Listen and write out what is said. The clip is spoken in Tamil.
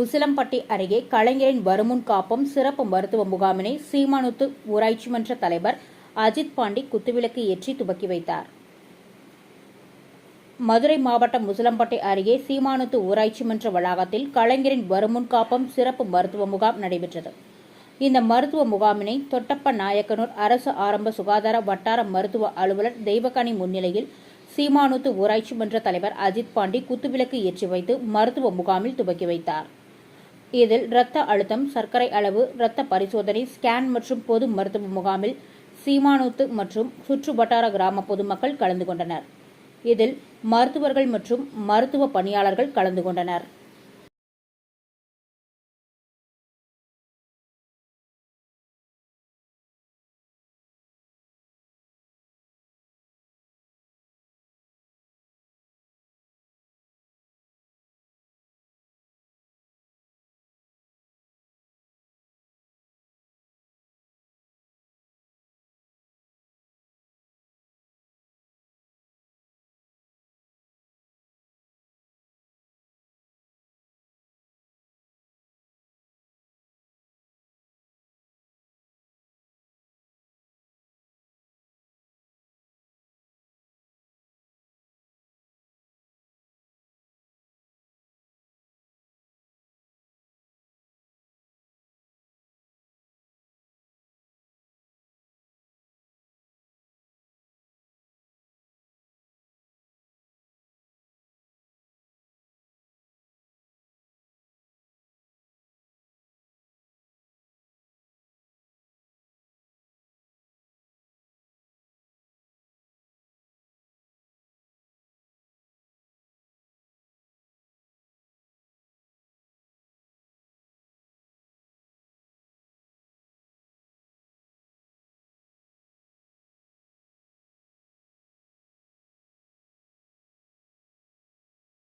உசிலம்பட்டி அருகே கலைஞரின் வருமுன் காப்பம் சிறப்பு மருத்துவ முகாமினை சீமானுத்து ஊராட்சி மன்ற தலைவர் அஜித் பாண்டி குத்துவிளக்கு ஏற்றி துவக்கி வைத்தார். மதுரை மாவட்டம் முசலம்பட்டி அருகே சீமானுத்து ஊராட்சி மன்ற வளாகத்தில் கலைஞரின் வருமுன் காப்பம் சிறப்பு மருத்துவ முகாம் நடைபெற்றது. இந்த மருத்துவ முகாமினை தொட்டப்ப நாயக்கனூர் அரசு ஆரம்ப சுகாதார வட்டார மருத்துவ அலுவலர் தெய்வகணி முன்னிலையில் சீமானுத்து ஊராட்சி மன்ற தலைவர் அஜித் பாண்டி குத்துவிளக்கு ஏற்றி வைத்து மருத்துவ முகாமில் துவக்கி வைத்தார். இதில் இரத்த அழுத்தம் சர்க்கரை அளவு இரத்த பரிசோதனை ஸ்கேன் மற்றும் பொது மருத்துவ முகாமில் சீமானூத்து மற்றும் சுற்று வட்டார கிராம பொதுமக்கள் கலந்து கொண்டனர். இதில் மருத்துவர்கள் மற்றும் மருத்துவ பணியாளர்கள் கலந்து கொண்டனர்.